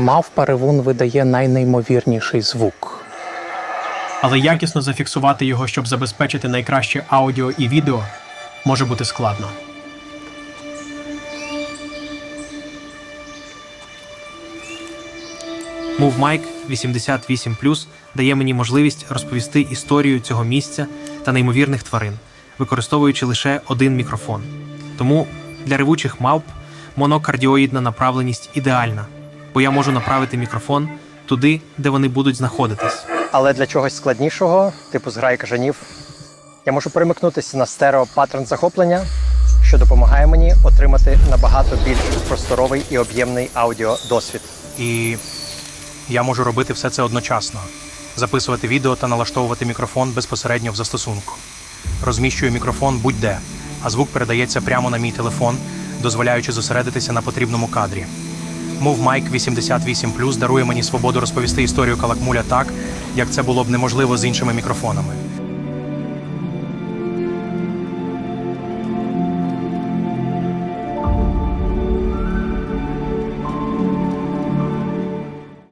Мавпа ревун видає найнеймовірніший звук. Але якісно зафіксувати його, щоб забезпечити найкраще аудіо і відео, може бути складно. MoveMic 88 дає мені можливість розповісти історію цього місця та неймовірних тварин, використовуючи лише один мікрофон. Тому для ревучих мавп монокардіоїдна направленість ідеальна, бо я можу направити мікрофон туди, де вони будуть знаходитись. Але для чогось складнішого, типу зграї кажанів, я можу перемикнутися на стерео паттерн захоплення, що допомагає мені отримати набагато більш просторовий і об'ємний аудіодосвід. І я можу робити все це одночасно: записувати відео та налаштовувати мікрофон безпосередньо в застосунку. Розміщую мікрофон будь-де, а звук передається прямо на мій телефон, дозволяючи зосередитися на потрібному кадрі. MoveMic 88 дарує мені свободу розповісти історію Калакмуля так, як це було б неможливо з іншими мікрофонами.